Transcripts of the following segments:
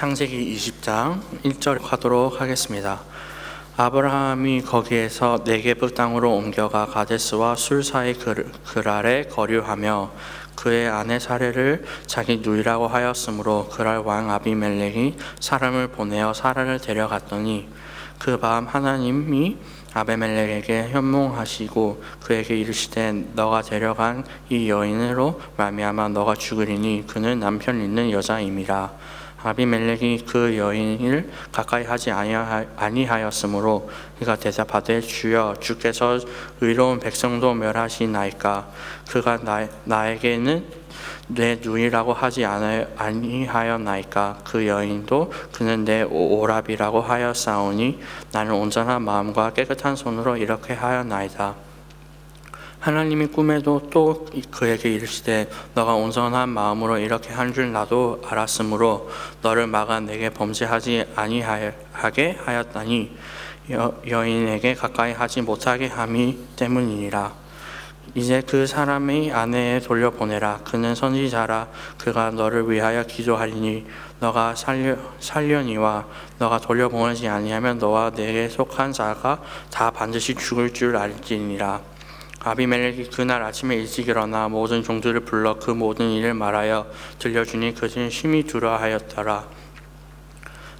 창세기 20장 1절 가도록 하겠습니다. 아브라함이 거기에서 네게브 땅으로 옮겨가 가데스와 술 사이 그- 그랄에 거류하며 그의 아내 사례를 자기 누이라고 하였으므로 그랄 왕 아비멜렉이 사람을 보내어 사라를 데려갔더니 그 밤 하나님이 아베멜렉에게 현몽하시고 그에게 이르시되 너가 데려간 이 여인으로 말미암아 너가 죽으리니 그는 남편 있는 여자임이라 아비멜렉이 그 여인을 가까이 하지 아니하- 아니하였으므로 그가 대답하되 주여 주께서 의로운 백성도 멸하시나이까? 그가 나, 나에게는 내 누이라고 하지 아니하였나이까? 그 여인도 그는 내 오- 오랍이라고 하였사오니 나는 온전한 마음과 깨끗한 손으로 이렇게 하였나이다 하나님이 꿈에도 또 그에게 이르시되 너가 온전한 마음으로 이렇게 한 줄 나도 알았으므로 너를 막아 내게 범죄하지 아니하게 하였다니 여, 여인에게 가까이 하지 못하게 함이 때문이니라. 이제 그 사람의 아내에 돌려보내라. 그는 선지자라. 그가 너를 위하여 기도하리니 너가 살려, 살려니와 너가 돌려보내지 아니하면 너와 내게 속한 자가 다 반드시 죽을 줄 알지니라 아비멜렉이 그날 아침에 일찍 일어나 모든 종들을 불러 그 모든 일을 말하여 들려주니 그들은 심히 두려워하였더라.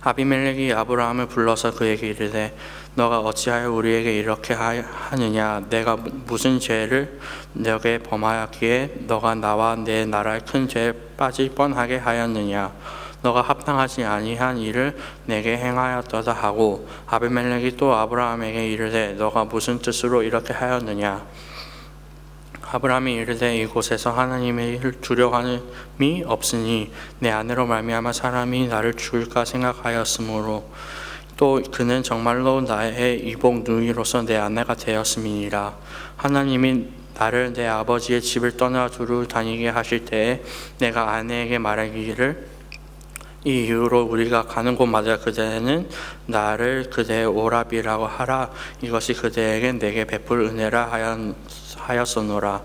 아비멜렉이 아브라함을 불러서 그에게 이르되 너가 어찌하여 우리에게 이렇게 하- 하느냐? 내가 무슨 죄를 너게 범하였기에 너가 나와 내 나라의 큰 죄에 빠질 뻔하게 하였느냐? 너가 합당하지 아니한 일을 내게 행하였도다 하고. 아비멜렉이 또 아브라함에게 이르되 너가 무슨 뜻으로 이렇게 하였느냐 아브라함이 이르되 이곳에서 하나님의 두려워함이 없으니 내 아내로 말미암아 사람이 나를 죽일까 생각하였으므로 또 그는 정말로 나의 이복 누이로서 내 아내가 되었음이니라. 하나님이 나를 내 아버지의 집을 떠나 두루 다니게 하실 때에 내가 아내에게 말하기를 이 이후로 우리가 가는 곳마다 그대는 나를 그대의 오랍이라고 하라. 이것이 그대에게 내게 베풀 은혜라 하였, 하였소노라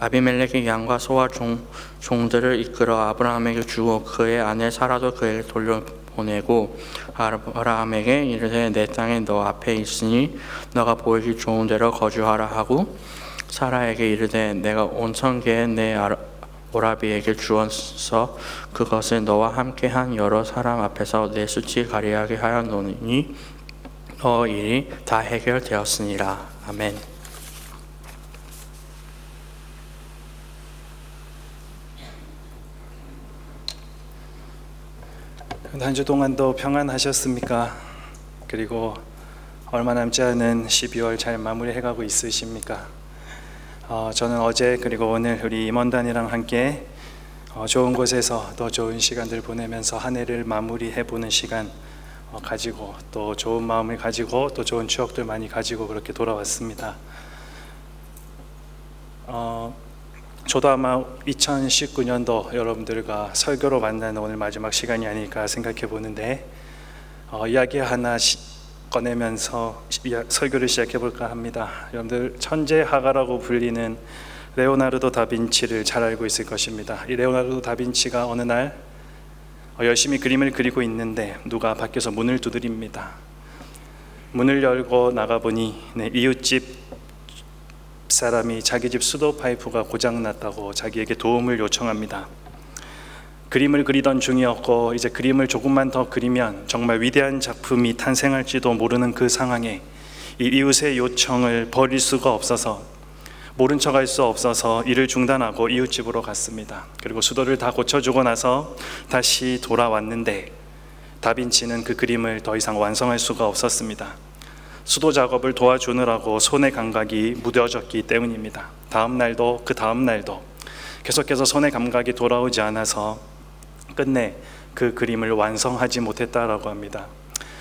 아비멜렉이 양과 소와 종, 종들을 이끌어 아브라함에게 주고 그의 아내 사라도 그에게 돌려보내고 아브라함에게 이르되 내 땅에 너 앞에 있으니 너가 보이기 좋은 대로 거주하라 하고 사라에게 이르되 내가 온천계에 내 아- 오라비에게 주어서 그것을 너와 함께한 여러 사람 앞에서 내 수치 가리하게 하였노니 너 일이 다 해결되었으니라 아멘. 한 주 동안도 평안하셨습니까? 그리고 얼마 남지 않은 12월 잘 마무리해가고 있으십니까? 어, 저는 어제 그리고 오늘 우리 임원단이랑 함께 어, 좋은 곳에서 또 좋은 시간들 보내면서 한 해를 마무리해 보는 시간 어, 가지고 또 좋은 마음을 가지고 또 좋은 추억들 많이 가지고 그렇게 돌아왔습니다. 어, 저도 아마 2019년도 여러분들과 설교로 만나는 오늘 마지막 시간이 아닐까 생각해 보는데 어, 이야기 하나 시, 꺼내면서 설교를 시작해 볼까 합니다. 여러분들 천재화가라고 불리는 레오나르도 다빈치를 잘 알고 있을 것입니다. 이 레오나르도 다빈치가 어느 날 어, 열심히 그림을 그리고 있는데 누가 밖에서 문을 두드립니다. 문을 열고 나가 보니 네, 이웃집 사람이 자기 집 수도 파이프가 고장 났다고 자기에게 도움을 요청합니다. 그림을 그리던 중이었고 이제 그림을 조금만 더 그리면 정말 위대한 작품이 탄생할지도 모르는 그 상황에 이 이웃의 요청을 버릴 수가 없어서 모른 척할 수 없어서 일을 중단하고 이웃집으로 갔습니다. 그리고 수도를 다 고쳐주고 나서 다시 돌아왔는데 다빈치는 그 그림을 더 이상 완성할 수가 없었습니다. 수도 작업을 도와주느라고 손의 감각이 무뎌졌기 때문입니다. 다음 날도 그 다음 날도 계속해서 손의 감각이 돌아오지 않아서 끝내 그 그림을 완성하지 못했다라고 합니다.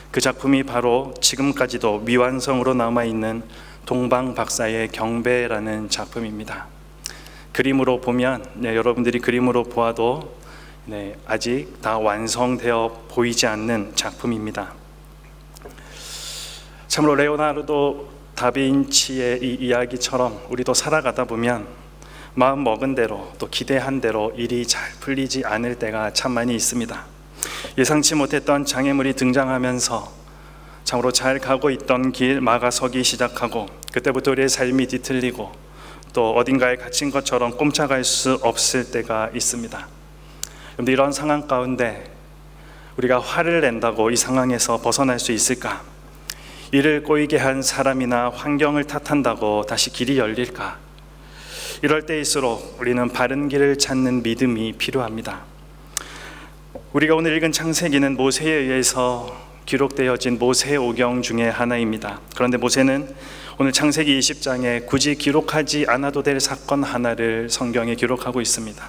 그 작품이 바로 지금까지도 미완성으로 남아 있는 동방 박사의 경배라는 작품입니다. 그림으로 보면 네, 여러분들이 그림으로 보아도 네, 아직 다 완성되어 보이지 않는 작품입니다. 참으로 레오나르도 다빈치의 이 이야기처럼 우리도 살아가다 보면 마음 먹은 대로 또 기대한 대로 일이 잘 풀리지 않을 때가 참 많이 있습니다. 예상치 못했던 장애물이 등장하면서 참으로 잘 가고 있던 길 막아서기 시작하고 그때부터 우리의 삶이 뒤틀리고 또 어딘가에 갇힌 것처럼 꼼짝할 수 없을 때가 있습니다. 그런데 이런 상황 가운데 우리가 화를 낸다고 이 상황에서 벗어날 수 있을까? 이를 꼬이게 한 사람이나 환경을 탓한다고 다시 길이 열릴까? 이럴 때일수록 우리는 바른 길을 찾는 믿음이 필요합니다. 우리가 오늘 읽은 창세기는 모세에 의해서 기록되어진 모세 오경 중에 하나입니다. 그런데 모세는 오늘 창세기 20장에 굳이 기록하지 않아도 될 사건 하나를 성경에 기록하고 있습니다.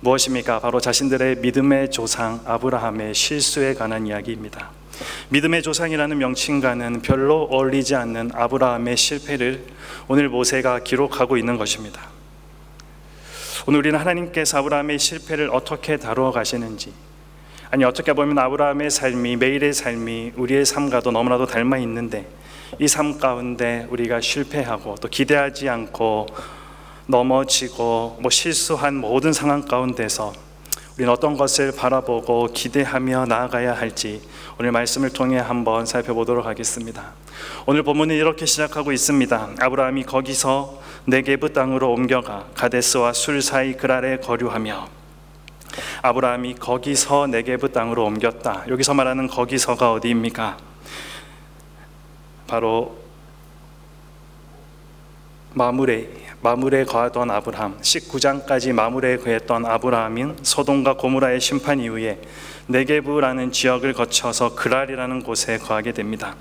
무엇입니까? 바로 자신들의 믿음의 조상 아브라함의 실수에 관한 이야기입니다. 믿음의 조상이라는 명칭과는 별로 어울리지 않는 아브라함의 실패를 오늘 모세가 기록하고 있는 것입니다. 오늘 우리는 하나님께서 아브라함의 실패를 어떻게 다루어 가시는지 아니 어떻게 보면 아브라함의 삶이 매일의 삶이 우리의 삶과도 너무나도 닮아 있는데 이 삶 가운데 우리가 실패하고 또 기대하지 않고 넘어지고 뭐 실수한 모든 상황 가운데서 우리는 어떤 것을 바라보고 기대하며 나아가야 할지 오늘 말씀을 통해 한번 살펴보도록 하겠습니다. 오늘 본문은 이렇게 시작하고 있습니다. 아브라함이 거기서 네게브 땅으로 옮겨가 가데스와 술 사이 그랄에 거류하며 아브라함이 거기서 네게브 땅으로 옮겼다. 여기서 말하는 거기서가 어디입니까? 바로 마무레 마무레에 거하던 아브라함 19장까지 마무레에 거했던 아브라함인 소돔과 고무라의 심판 이후에 네게브라는 지역을 거쳐서 그랄이라는 곳에 거하게 됩니다.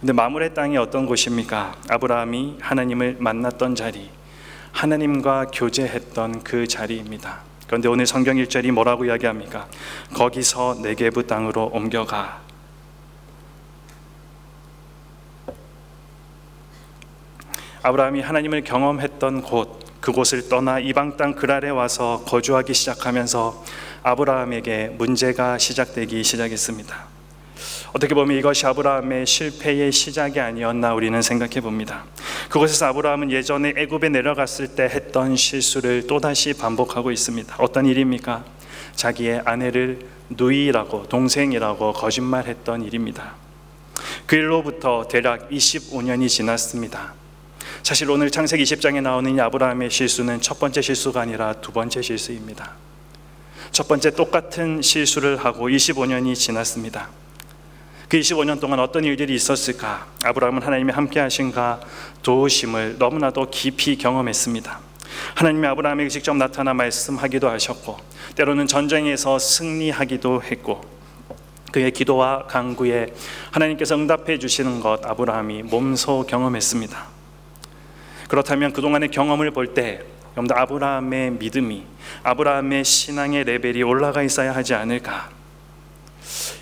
근데 마무레 땅이 어떤 곳입니까? 아브라함이 하나님을 만났던 자리, 하나님과 교제했던 그 자리입니다. 그런데 오늘 성경 1절이 뭐라고 이야기합니까? 거기서 네게브 땅으로 옮겨가. 아브라함이 하나님을 경험했던 곳, 그곳을 떠나 이방 땅 그랄에 와서 거주하기 시작하면서 아브라함에게 문제가 시작되기 시작했습니다. 어떻게 보면 이것이 아브라함의 실패의 시작이 아니었나 우리는 생각해 봅니다. 그곳에서 아브라함은 예전에 애굽에 내려갔을 때 했던 실수를 또다시 반복하고 있습니다. 어떤 일입니까? 자기의 아내를 누이라고 동생이라고 거짓말했던 일입니다. 그 일로부터 대략 25년이 지났습니다. 사실 오늘 창세기 20장에 나오는 이 아브라함의 실수는 첫 번째 실수가 아니라 두 번째 실수입니다. 첫 번째 똑같은 실수를 하고 25년이 지났습니다. 그 25년 동안 어떤 일들이 있었을까? 아브라함은 하나님이 함께 하신가 도우심을 너무나도 깊이 경험했습니다. 하나님이 아브라함에게 직접 나타나 말씀하기도 하셨고 때로는 전쟁에서 승리하기도 했고 그의 기도와 강구에 하나님께서 응답해 주시는 것 아브라함이 몸소 경험했습니다. 그렇다면 그동안의 경험을 볼 때 여러분들 아브라함의 믿음이 아브라함의 신앙의 레벨이 올라가 있어야 하지 않을까?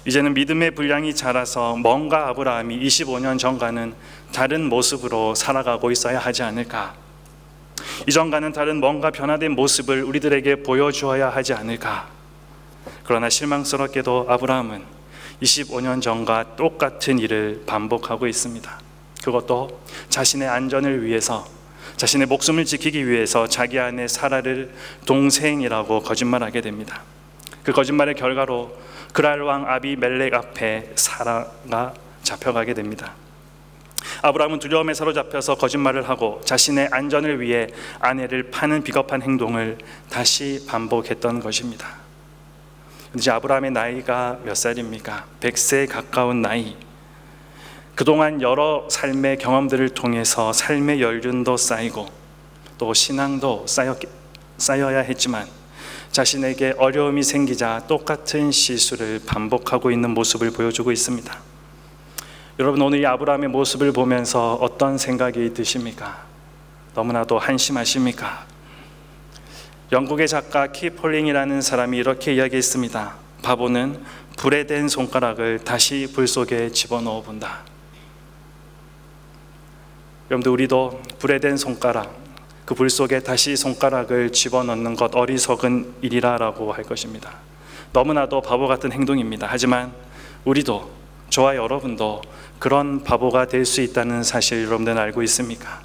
이제는 믿음의 분량이 자라서 뭔가 아브라함이 25년 전과는 다른 모습으로 살아가고 있어야 하지 않을까? 이전과는 다른 뭔가 변화된 모습을 우리들에게 보여주어야 하지 않을까? 그러나 실망스럽게도 아브라함은 25년 전과 똑같은 일을 반복하고 있습니다. 그것도 자신의 안전을 위해서 자신의 목숨을 지키기 위해서 자기 아내 사라를 동생이라고 거짓말하게 됩니다. 그 거짓말의 결과로 그랄 왕 아비멜렉 앞에 사라가 잡혀가게 됩니다. 아브라함은 두려움에 사로잡혀서 거짓말을 하고 자신의 안전을 위해 아내를 파는 비겁한 행동을 다시 반복했던 것입니다. 이제 아브라함의 나이가 몇 살입니까? 100세에 가까운 나이. 그동안 여러 삶의 경험들을 통해서 삶의 연륜도 쌓이고 또 신앙도 쌓였, 쌓여야 했지만 자신에게 어려움이 생기자 똑같은 실수를 반복하고 있는 모습을 보여주고 있습니다. 여러분 오늘 이 아브라함의 모습을 보면서 어떤 생각이 드십니까? 너무나도 한심하십니까? 영국의 작가 키폴링이라는 사람이 이렇게 이야기했습니다. 바보는 불에 댄 손가락을 다시 불 속에 집어넣어 본다. 여러분들 우리도 불에 댄 손가락 그 불 속에 다시 손가락을 집어넣는 것 어리석은 일이라라고 할 것입니다. 너무나도 바보 같은 행동입니다. 하지만 우리도 저와 여러분도 그런 바보가 될 수 있다는 사실 여러분들은 알고 있습니까?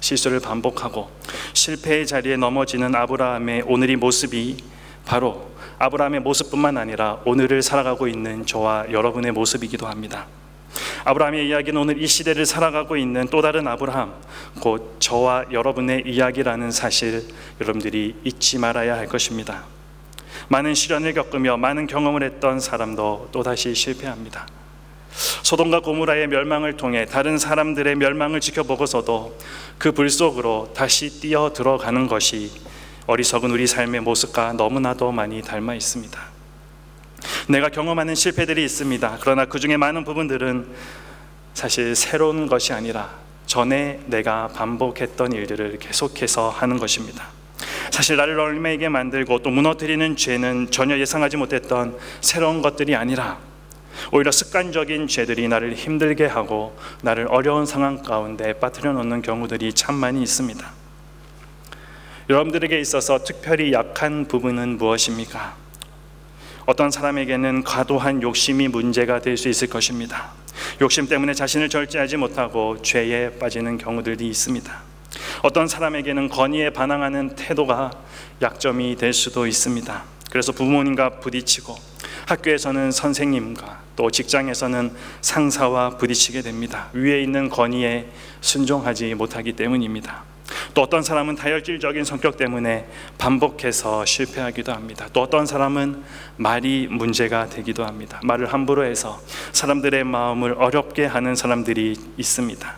실수를 반복하고 실패의 자리에 넘어지는 아브라함의 오늘의 모습이 바로 아브라함의 모습뿐만 아니라 오늘을 살아가고 있는 저와 여러분의 모습이기도 합니다. 아브라함의 이야기는 오늘 이 시대를 살아가고 있는 또 다른 아브라함, 곧 저와 여러분의 이야기라는 사실 여러분들이 잊지 말아야 할 것입니다. 많은 시련을 겪으며 많은 경험을 했던 사람도 또다시 실패합니다. 소돔과 고무라의 멸망을 통해 다른 사람들의 멸망을 지켜보고서도 그 불 속으로 다시 뛰어 들어가는 것이 어리석은 우리 삶의 모습과 너무나도 많이 닮아 있습니다. 내가 경험하는 실패들이 있습니다. 그러나 그 중에 많은 부분들은 사실 새로운 것이 아니라 전에 내가 반복했던 일들을 계속해서 하는 것입니다. 사실 나를 얼매게 만들고 또 무너뜨리는 죄는 전혀 예상하지 못했던 새로운 것들이 아니라 오히려 습관적인 죄들이 나를 힘들게 하고 나를 어려운 상황 가운데 빠뜨려 놓는 경우들이 참 많이 있습니다. 여러분들에게 있어서 특별히 약한 부분은 무엇입니까? 어떤 사람에게는 과도한 욕심이 문제가 될 수 있을 것입니다. 욕심 때문에 자신을 절제하지 못하고 죄에 빠지는 경우들이 있습니다. 어떤 사람에게는 건의에 반항하는 태도가 약점이 될 수도 있습니다. 그래서 부모님과 부딪히고 학교에서는 선생님과 또 직장에서는 상사와 부딪히게 됩니다. 위에 있는 건의에 순종하지 못하기 때문입니다. 또 어떤 사람은 다혈질적인 성격 때문에 반복해서 실패하기도 합니다. 또 어떤 사람은 말이 문제가 되기도 합니다. 말을 함부로 해서 사람들의 마음을 어렵게 하는 사람들이 있습니다.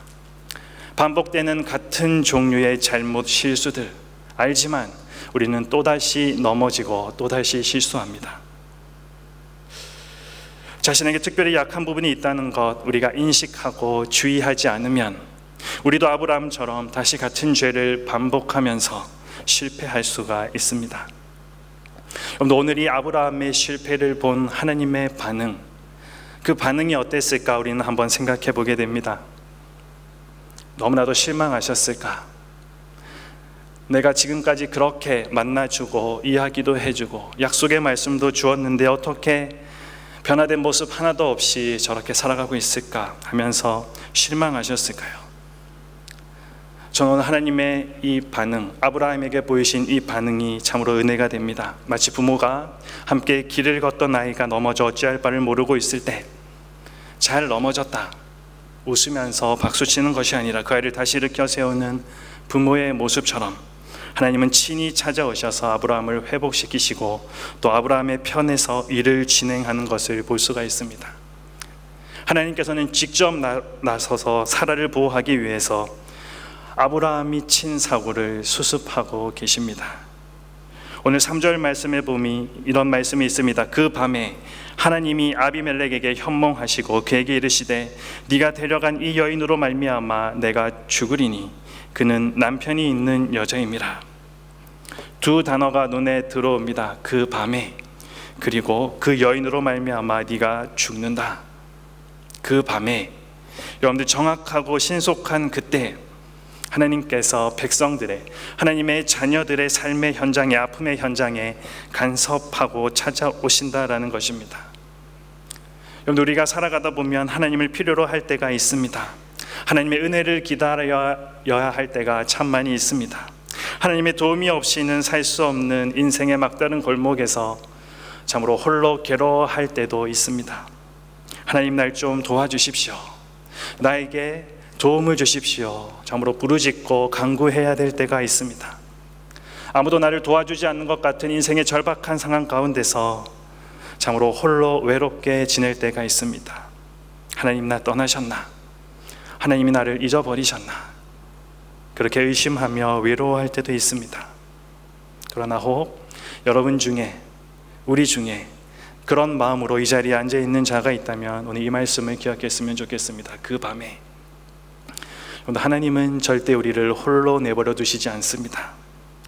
반복되는 같은 종류의 잘못 실수들 알지만 우리는 또다시 넘어지고 또다시 실수합니다. 자신에게 특별히 약한 부분이 있다는 것 우리가 인식하고 주의하지 않으면 우리도 아브라함처럼 다시 같은 죄를 반복하면서 실패할 수가 있습니다. 여러분 오늘 이 아브라함의 실패를 본 하나님의 반응 그 반응이 어땠을까 우리는 한번 생각해 보게 됩니다. 너무나도 실망하셨을까? 내가 지금까지 그렇게 만나주고 이야기도 해주고 약속의 말씀도 주었는데 어떻게 변화된 모습 하나도 없이 저렇게 살아가고 있을까 하면서 실망하셨을까요? 저는 하나님의 이 반응, 아브라함에게 보이신 이 반응이 참으로 은혜가 됩니다. 마치 부모가 함께 길을 걷던 아이가 넘어져 어찌할 바를 모르고 있을 때 잘 넘어졌다. 웃으면서 박수 치는 것이 아니라 그 아이를 다시 일으켜 세우는 부모의 모습처럼 하나님은 친히 찾아오셔서 아브라함을 회복시키시고 또 아브라함의 편에서 일을 진행하는 것을 볼 수가 있습니다. 하나님께서는 직접 나, 나서서 사라를 보호하기 위해서 아브라함이 친 사고를 수습하고 계십니다. 오늘 3절 말씀에 보면 이런 말씀이 있습니다. 그 밤에 하나님이 아비멜렉에게 현몽하시고 그에게 이르시되 네가 데려간 이 여인으로 말미암아 내가 죽으리니 그는 남편이 있는 여자임이라. 두 단어가 눈에 들어옵니다. 그 밤에 그리고 그 여인으로 말미암아 네가 죽는다. 그 밤에 여러분들 정확하고 신속한 그때 하나님께서 백성들의 하나님의 자녀들의 삶의 현장에 아픔의 현장에 간섭하고 찾아오신다라는 것입니다. 여러분 우리가 살아가다 보면 하나님을 필요로 할 때가 있습니다. 하나님의 은혜를 기다려야 할 때가 참 많이 있습니다. 하나님의 도움이 없이는 살 수 없는 인생의 막다른 골목에서 참으로 홀로 괴로워할 때도 있습니다. 하나님 날 좀 도와주십시오. 나에게 도움을 주십시오. 참으로 부르짖고 간구해야 될 때가 있습니다. 아무도 나를 도와주지 않는 것 같은 인생의 절박한 상황 가운데서 참으로 홀로 외롭게 지낼 때가 있습니다. 하나님 나 떠나셨나? 하나님이 나를 잊어버리셨나? 그렇게 의심하며 외로워할 때도 있습니다. 그러나 혹 여러분 중에 우리 중에 그런 마음으로 이 자리에 앉아 있는 자가 있다면 오늘 이 말씀을 기억했으면 좋겠습니다. 그 밤에 하나님은 절대 우리를 홀로 내버려 두시지 않습니다.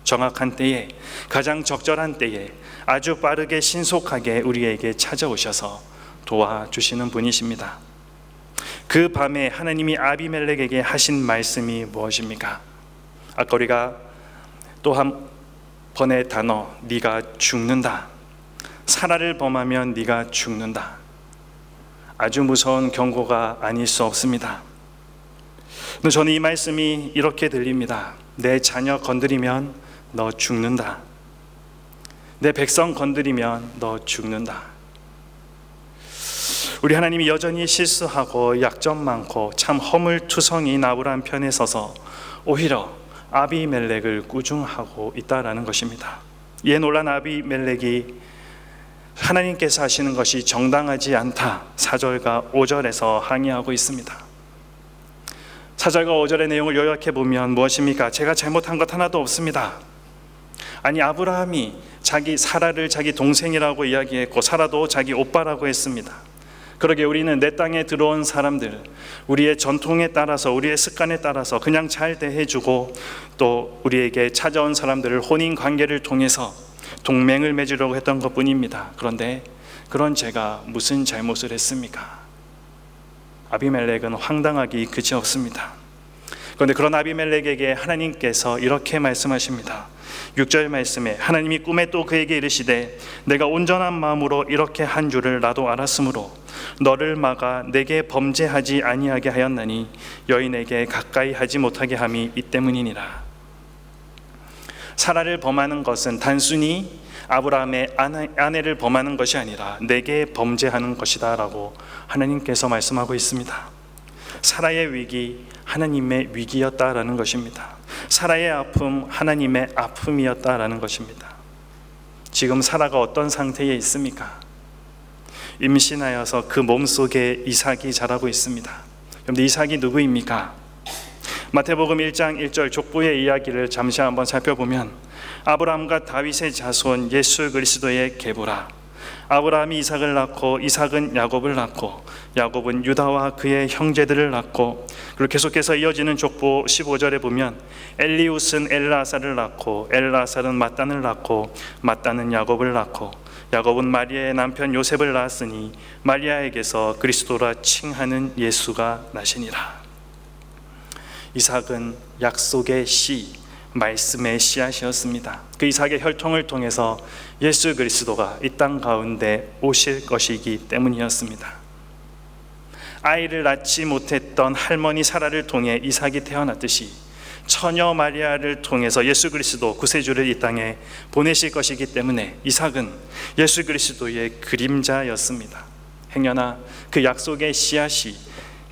정확한 때에 가장 적절한 때에 아주 빠르게 신속하게 우리에게 찾아오셔서 도와주시는 분이십니다. 그 밤에 하나님이 아비멜렉에게 하신 말씀이 무엇입니까? 아까 우리가 또 한 번의 단어 네가 죽는다. 사라를 범하면 네가 죽는다. 아주 무서운 경고가 아닐 수 없습니다. 근데 저는 이 말씀이 이렇게 들립니다. 내 자녀 건드리면 너 죽는다. 내 백성 건드리면 너 죽는다. 우리 하나님이 여전히 실수하고 약점 많고 참 허물투성인 아브라함 편에 서서 오히려 아비멜렉을 꾸중하고 있다라는 것입니다. 이에 놀란 아비멜렉이 하나님께서 하시는 것이 정당하지 않다. 4절과 5절에서 항의하고 있습니다. 4절과 5절의 내용을 요약해 보면 무엇입니까? 제가 잘못한 것 하나도 없습니다. 아니 아브라함이 자기 사라를 자기 동생이라고 이야기했고 사라도 자기 오빠라고 했습니다. 그러게 우리는 내 땅에 들어온 사람들 우리의 전통에 따라서 우리의 습관에 따라서 그냥 잘 대해주고 또 우리에게 찾아온 사람들을 혼인 관계를 통해서 동맹을 맺으려고 했던 것 뿐입니다. 그런데 그런 제가 무슨 잘못을 했습니까? 아비멜렉은 황당하기 그지 없습니다. 그런데 그런 아비멜렉에게 하나님께서 이렇게 말씀하십니다. 6절 말씀에 하나님이 꿈에 또 그에게 이르시되 내가 온전한 마음으로 이렇게 한 줄을 나도 알았으므로 너를 막아 내게 범죄하지 아니하게 하였나니 여인에게 가까이 하지 못하게 함이 이 때문이니라. 사라를 범하는 것은 단순히 아브라함의 아내- 아내를 범하는 것이 아니라 내게 범죄하는 것이다라고 하나님께서 말씀하고 있습니다. 사라의 위기 하나님의 위기였다라는 것입니다. 사라의 아픔 하나님의 아픔이었다라는 것입니다. 지금 사라가 어떤 상태에 있습니까? 임신하여서 그 몸속에 이삭이 자라고 있습니다. 그런데 이삭이 누구입니까? 마태복음 1장 1절 족보의 이야기를 잠시 한번 살펴보면 아브라함과 다윗의 자손 예수 그리스도의 계보라. 아브라함이 이삭을 낳고 이삭은 야곱을 낳고 야곱은 유다와 그의 형제들을 낳고 그리고 계속해서 이어지는 족보 15절에 보면 엘리우스는 엘라사를 낳고 엘라사는 마단을 낳고 마단은 야곱을 낳고 야곱은 마리아의 남편 요셉을 낳았으니 마리아에게서 그리스도라 칭하는 예수가 나시니라 이삭은 약속의 씨, 말씀의 씨앗이었습니다. 그 이삭의 혈통을 통해서 예수 그리스도가 이 땅 가운데 오실 것이기 때문이었습니다. 아이를 낳지 못했던 할머니 사라를 통해 이삭이 태어났듯이 처녀 마리아를 통해서 예수 그리스도 구세주를 이 땅에 보내실 것이기 때문에 이삭은 예수 그리스도의 그림자였습니다. 행여나 그 약속의 씨앗이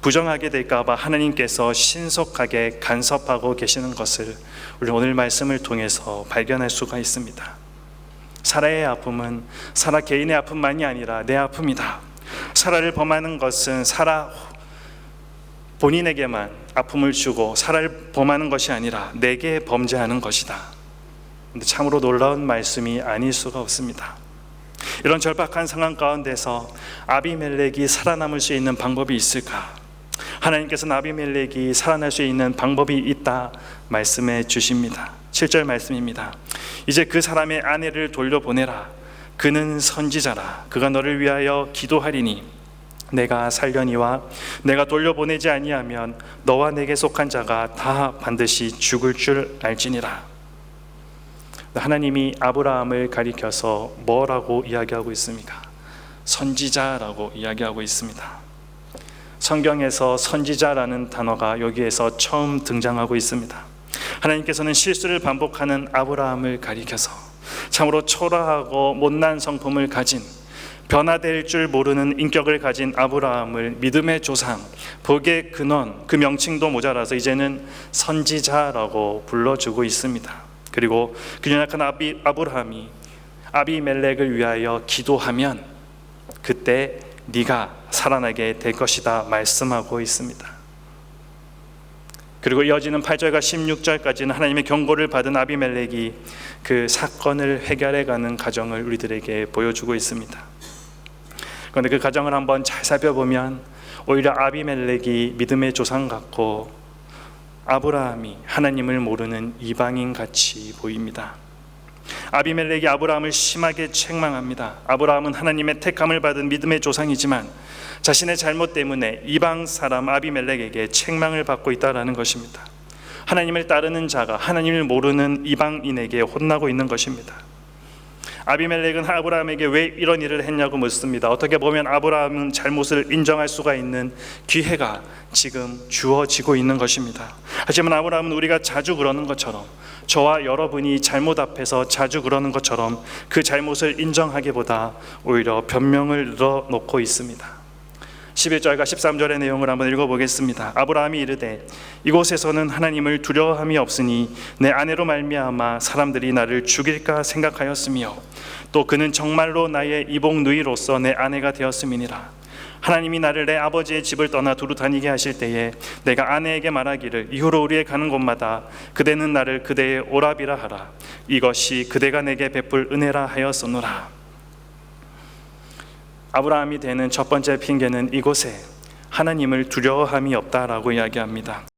부정하게 될까봐 하나님께서 신속하게 간섭하고 계시는 것을 우리 오늘 말씀을 통해서 발견할 수가 있습니다. 사라의 아픔은 사라 개인의 아픔만이 아니라 내 아픔이다. 사라를 범하는 것은 사라 본인에게만 아픔을 주고 사라를 범하는 것이 아니라 내게 범죄하는 것이다. 근데 참으로 놀라운 말씀이 아닐 수가 없습니다. 이런 절박한 상황 가운데서 아비멜렉이 살아남을 수 있는 방법이 있을까? 하나님께서는 아비멜렉이 살아날 수 있는 방법이 있다 말씀해 주십니다. 7절 말씀입니다. 이제 그 사람의 아내를 돌려보내라. 그는 선지자라. 그가 너를 위하여 기도하리니 내가 살려니와 내가 돌려보내지 아니하면 너와 내게 속한 자가 다 반드시 죽을 줄 알지니라. 하나님이 아브라함을 가리켜서 뭐라고 이야기하고 있습니까? 선지자라고 이야기하고 있습니다. 성경에서 선지자라는 단어가 여기에서 처음 등장하고 있습니다. 하나님께서는 실수를 반복하는 아브라함을 가리켜서 참으로 초라하고 못난 성품을 가진 변화될 줄 모르는 인격을 가진 아브라함을 믿음의 조상, 복의 근원, 그 명칭도 모자라서 이제는 선지자라고 불러주고 있습니다. 그리고 그 연약한 아비, 아브라함이 아비멜렉을 위하여 기도하면 그때 네가 살아나게 될 것이다 말씀하고 있습니다. 그리고 이어지는 8절과 16절까지는 하나님의 경고를 받은 아비멜렉이 그 사건을 해결해 가는 과정을 우리들에게 보여주고 있습니다. 그런데 그 과정을 한번 잘 살펴보면 오히려 아비멜렉이 믿음의 조상 같고 아브라함이 하나님을 모르는 이방인 같이 보입니다. 아비멜렉이 아브라함을 심하게 책망합니다. 아브라함은 하나님의 택함을 받은 믿음의 조상이지만 자신의 잘못 때문에 이방 사람 아비멜렉에게 책망을 받고 있다라는 것입니다. 하나님을 따르는 자가 하나님을 모르는 이방인에게 혼나고 있는 것입니다. 아비멜렉은 아브라함에게 왜 이런 일을 했냐고 묻습니다. 어떻게 보면 아브라함은 잘못을 인정할 수가 있는 기회가 지금 주어지고 있는 것입니다. 하지만 아브라함은 우리가 자주 그러는 것처럼 저와 여러분이 잘못 앞에서 자주 그러는 것처럼 그 잘못을 인정하기보다 오히려 변명을 늘어놓고 있습니다. 11절과 13절의 내용을 한번 읽어보겠습니다. 아브라함이 이르되 이곳에서는 하나님을 두려워함이 없으니 내 아내로 말미암아 사람들이 나를 죽일까 생각하였으며 또 그는 정말로 나의 이복 누이로서 내 아내가 되었음이니라. 하나님이 나를 내 아버지의 집을 떠나 두루 다니게 하실 때에 내가 아내에게 말하기를 이후로 우리의 가는 곳마다 그대는 나를 그대의 오랍이라 하라. 이것이 그대가 내게 베풀 은혜라 하였소노라. 아브라함이 되는 첫 번째 핑계는 이곳에 하나님을 두려워함이 없다라고 이야기합니다.